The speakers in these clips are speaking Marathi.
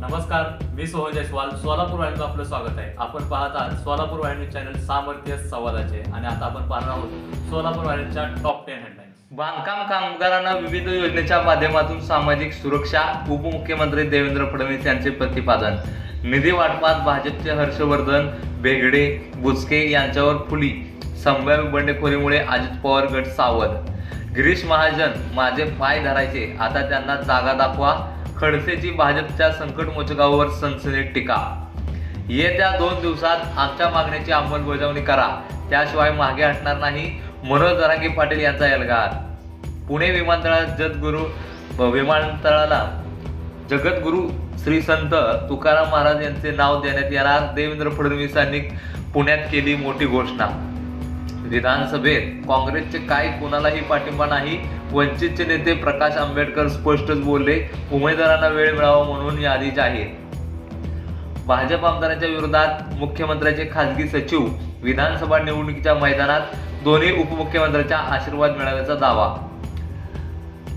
नमस्कार मी सोहन जयस्वाल. सोलापूर वाहिनीचं आपलं स्वागत आहे. आपण पाहत आहात सोलापूर वाहिनी चॅनल सामर्थ्य संवादाचे. आणि आता आपण पाहणार आहोत सोलापूर वाहिनीच्या टॉप टेन हेडलाईन्स बांधकाम कामगारांना विविध योजनेच्या माध्यमातून सामाजिक सुरक्षा उपमुख्यमंत्री देवेंद्र फडणवीस यांचे प्रतिपादन. निधी वाटपात भाजपचे हर्षवर्धन बेगडे बुचके यांच्यावर फुली संभाव्य बंडखोरीमुळे अजित पवार गट सावध. गिरीश महाजन माझे पाय धरायचे. आता त्यांना जागा दाखवा. खडसेची भाजपच्या संकटमोचकावर सनसनीत टीका. येत्या दोन दिवसात आमच्या मागण्याची अंमलबजावणी करा. त्याशिवाय मागे हटणार नाही मनोज जरांगे पाटील यांचा एल्गार पुणे विमानतळात जगद्गुरू विमानतळाला जगद्गुरू श्री संत तुकाराम महाराज यांचे नाव देण्यात येणार. देवेंद्र फडणवीसांनी पुण्यात केली मोठी घोषणा. विधानसभेत काँग्रेसचे काय कोणालाही पाठिंबा नाही. वंचितचे नेते प्रकाश आंबेडकर स्पष्टच बोलले उमेदवारांना वेळ मिळावा म्हणून यादी जाहीर. भाजप आमदारांच्या विरोधात मुख्यमंत्र्याचे खासगी सचिव विधानसभा निवडणुकीच्या मैदानात दोन्ही उपमुख्यमंत्र्यांचा आशीर्वाद मिळाल्याचा दावा.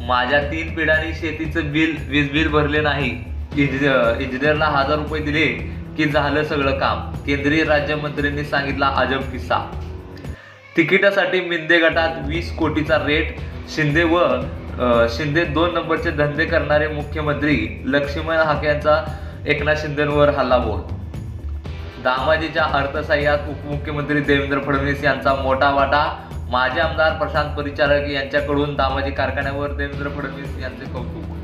माझ्या तीन पिढ्यांनी शेतीचं बिल वीज बिल भरले नाही. इंजिनियरला हजार रुपये दिले की झालं सगळं काम. केंद्रीय राज्यमंत्र्यांनी सांगितला अजब किस्सा. तिकिटासाठी मिंदे गटात वीस कोटीचा रेट. शिंदे व शिंदे दोन नंबरचे धंदे करणारे मुख्यमंत्री लक्ष्मण हाके यांचा एकनाथ शिंदेवर हल्लाबोल. दामाजीच्या अर्थसहाय्यात उपमुख्यमंत्री देवेंद्र फडणवीस यांचा मोठा वाटा. माजी आमदार प्रशांत परिचारक यांच्याकडून दामाजी कारखान्यावर देवेंद्र फडणवीस यांचे कौतुक.